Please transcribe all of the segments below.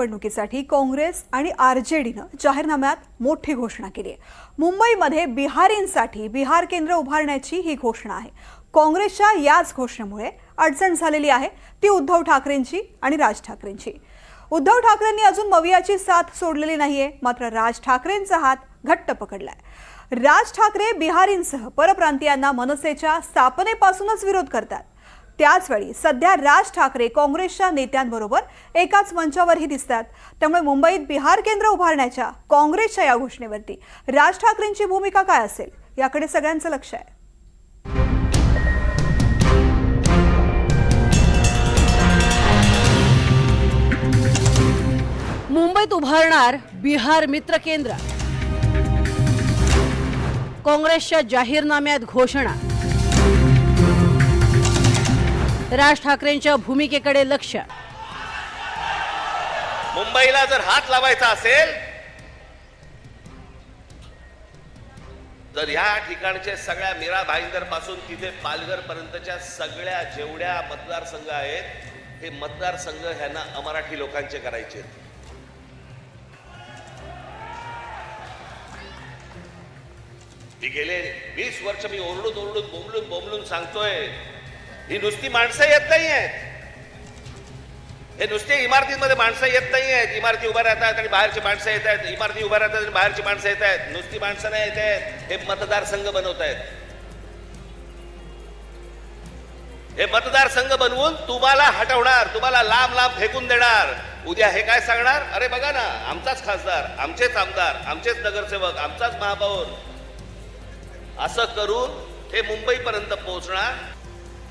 निवडणुकीसाठी काँग्रेस आणि आरजेडीनं जाहीरनाम्यात मोठी घोषणा केली आहे. मुंबईमध्ये बिहारींसाठी बिहार केंद्र उभारण्याची ही घोषणा आहे. काँग्रेसच्या याच घोषणेमुळे अडचण झालेली आहे ती उद्धव ठाकरेंची आणि राज ठाकरेंची. उद्धव ठाकरेंनी अजून मवियाची साथ सोडलेली नाहीये मात्र राज ठाकरेंचा हात घट्ट पकडलाय. राज ठाकरे बिहारींसह परप्रांतीयांना मनसेच्या स्थापनेपासूनच विरोध करतात. त्याचवेळी सध्या राज ठाकरे काँग्रेसच्या नेत्यांबरोबर एकाच मंचावरही दिसतात. त्यामुळे मुंबईत बिहार केंद्र उभारण्याच्या काँग्रेसच्या या घोषणेवरती राज ठाकरेंची भूमिका काय असेल याकडे सगळ्यांचं लक्ष आहे. मुंबईत उभारणार बिहार मित्र केंद्र. काँग्रेसच्या जाहीरनाम्यात घोषणा राज ठाकरेंच्या भूमिकेकडे लक्ष मुंबईला जर हात लावायचा असेल तर ह्या ठिकाणचे सगळ्या मीरा भाईंदरपासून तिथे पालघर पर्यंतच्या सगळ्या जेवढ्या मतदारसंघ आहेत हे मतदारसंघ ह्यांना अमराठी लोकांचे करायचे आहेत. मी गेले वीस वर्ष मी ओरडून ओरडून बोंबलून बोंबलून सांगतोय ही नुसती माणसं येत नाही आहेत. हे नुसते इमारतींमध्ये माणसं येत नाही आहेत. इमारती उभ्या राहतात आणि बाहेरची माणसं येत आहेत. इमारती उभ्या राहतात आणि बाहेरची माणसं येत आहेत. नुसती माणसं नाही येत आहेत. हे मतदारसंघ बनवत आहेत. हे मतदारसंघ बनवून तुम्हाला हटवणार तुम्हाला लांब लांब फेकून देणार. उद्या हे काय सांगणार? अरे बघा ना आमचाच खासदार आमचेच आमदार आमचेच नगरसेवक आमचाच महापौर. असं करून हे मुंबईपर्यंत पोहोचणार.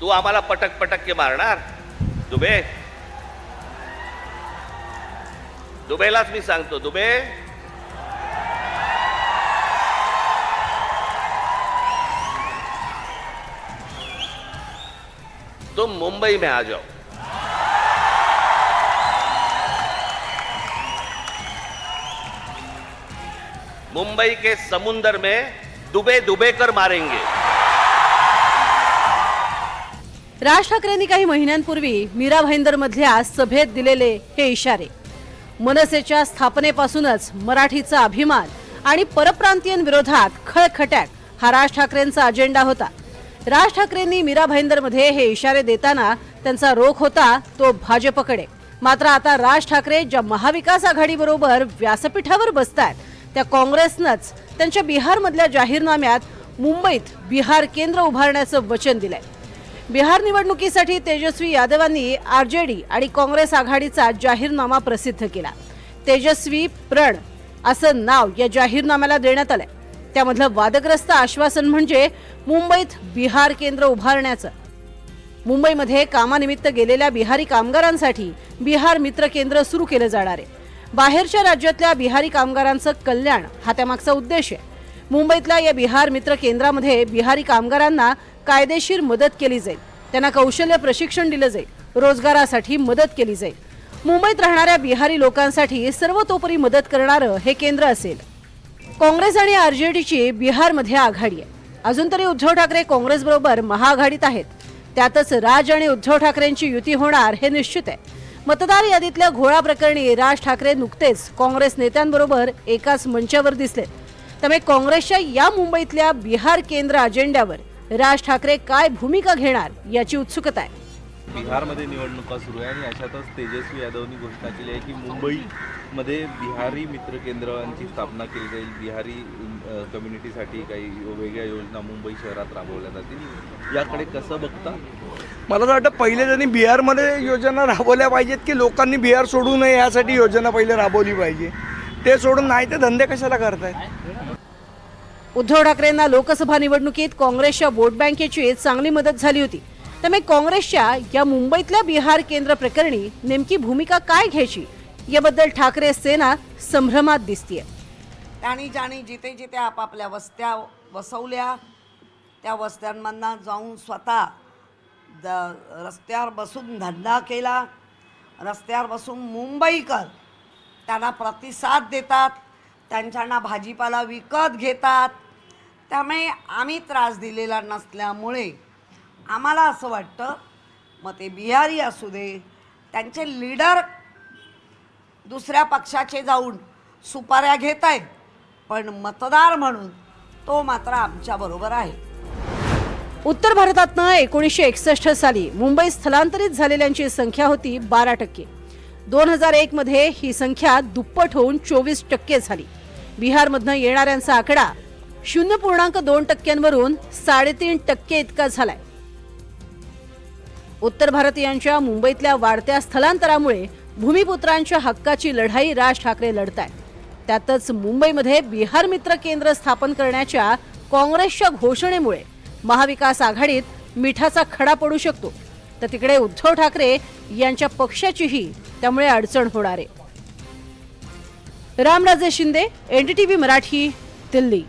तू आम्हाला पटक पटक के मारणार. दुबे. दुबेलाच मी सांगतो दुबे. तुम मुंबई में आ जाओ. मुंबई के समुंदर में डुबे डुबे कर मारेंगे. राज ठाकरेंनी काही महिन्यांपूर्वी मीरा भाईंदर मधल्या सभेत दिलेले हे इशारे. मनसेच्या स्थापनेपासूनच मराठीचा अभिमान आणि परप्रांतीयांविरोधात खळखट्याक हा राज ठाकरेंचा अजेंडा होता. राज ठाकरेंनी मीरा भाईंदरमध्ये हे इशारे देताना त्यांचा रोख होता तो भाजपकडे. मात्र आता राज ठाकरे ज्या महाविकास आघाडीबरोबर व्यासपीठावर बसतात त्या काँग्रेसनंच त्यांच्या बिहारमधल्या जाहीरनाम्यात मुंबईत बिहार केंद्र उभारण्याचं वचन दिलंय. बिहार निवडणुकीसाठी तेजस्वी यादवांनी आर जे डी आणि काँग्रेस आघाडीचा जाहीरनामा प्रसिद्ध केला. तेजस्वी प्रण असं नाव या जाहीरनाम्याला देण्यात आलंय. त्यामधलं वादग्रस्त आश्वासन म्हणजे मुंबईत बिहार केंद्र उभारण्याचं. मुंबईमध्ये कामानिमित्त गेलेल्या बिहारी कामगारांसाठी बिहार मित्र केंद्र सुरू केलं जाणार आहे. बाहेरच्या राज्यातल्या बिहारी कामगारांचं कल्याण हा त्यामागचा उद्देश आहे. मुंबईतल्या या बिहार मित्र केंद्रामध्ये बिहारी कामगारांना कायदेशीर मदत केली जाईल. त्यांना कौशल्य प्रशिक्षण दिलं जाईल. रोजगारासाठी मदत केली जाईल. मुंबईत राहणाऱ्या बिहारी लोकांसाठी सर्वतोपरी मदत करणारं हे केंद्र असेल. काँग्रेस आणि आरजेडीची बिहारमध्ये आघाडी आहे. अजून तरी उद्धव ठाकरे काँग्रेसबरोबर महाआघाडीत आहेत. त्यातच राज आणि उद्धव ठाकरेंची युती होणार हे निश्चित आहे. मतदार यादीतल्या घोळा प्रकरणी राज ठाकरे नुकतेच काँग्रेस नेत्यांबरोबर एकाच मंचावर दिसलेत. त्यामुळे काँग्रेसच्या या मुंबईतल्या बिहार केंद्र अजेंड्यावर राज ठाकरे काय भूमिका घेणार याची उत्सुकता आहे. बिहारमध्ये निवडणुका सुरू आहे आणि अशातच तेजस्वी यादवनी घोषणा केली आहे की मुंबईमध्ये बिहारी मित्र केंद्रांची स्थापना केली जाईल. बिहारी कम्युनिटीसाठी काही वेगळ्या योजना मुंबई शहरात राबवल्या जातील. याकडे कसं बघता? मला असं वाटतं पहिले त्यांनी बिहारमध्ये योजना राबवल्या पाहिजेत की लोकांनी बिहार सोडू नये यासाठी योजना पहिले राबवली पाहिजे. ते सोडून नाही ते धंदे कशाला करतायत उद्धव ठाकरेंना लोकसभा निवडणुकीत काँग्रेसच्या वोट बँकेची चांगली मदत झाली होती. त्यामुळे काँग्रेसच्या या मुंबईतल्या बिहार केंद्र प्रकरणी नेमकी भूमिका काय घ्यायची? याबद्दल ठाकरे सेना संभ्रमात दिसतीये. त्यांनी ज्यांनी जिथे जिथे आपापल्या वस्त्या वसवल्या त्या वस्त्यांमधना जाऊन स्वतः द रस्त्यावर बसून धंदा केला. रस्त्यावर बसून मुंबईकर त्यांना प्रतिसाद देतात. त्यांच्यांना भाजीपाला विकत घेतात. त्यामुळे आम्ही त्रास दिलेला नसल्यामुळे आम्हाला असं वाटतं मग ते बिहारी असू दे त्यांचे लीडर दुसऱ्या पक्षाचे जाऊन सुपाऱ्या घेत आहेत पण मतदार म्हणून तो मात्र आमच्याबरोबर आहे. उत्तर भारतातनं एकोणीसशे एकसष्ट साली मुंबई स्थलांतरित झालेल्यांची संख्या होती बारा टक्के. दोन हजार एकमध्ये ही संख्या दुप्पट होऊन चोवीस टक्के झाली. बिहारमधनं येणाऱ्यांचा आकडा शून्य पूर्णांक दोन टक्क्यांवरून साडेतीन टक्के इतका झालाय. उत्तर भारतीयांच्या मुंबईतल्या वाढत्या स्थलांतरामुळे भूमिपुत्रांच्या हक्काची लढाई राज ठाकरे लढतायत. त्यातच मुंबईमध्ये बिहार मित्र केंद्र स्थापन करण्याच्या काँग्रेसच्या घोषणेमुळे महाविकास आघाडीत मिठाचा खडा पडू शकतो. तर तिकडे उद्धव ठाकरे यांच्या पक्षाचीही त्यामुळे अडचण होणार आहे. रामराजे शिंदे एनडीटीव्ही मराठी दिल्ली.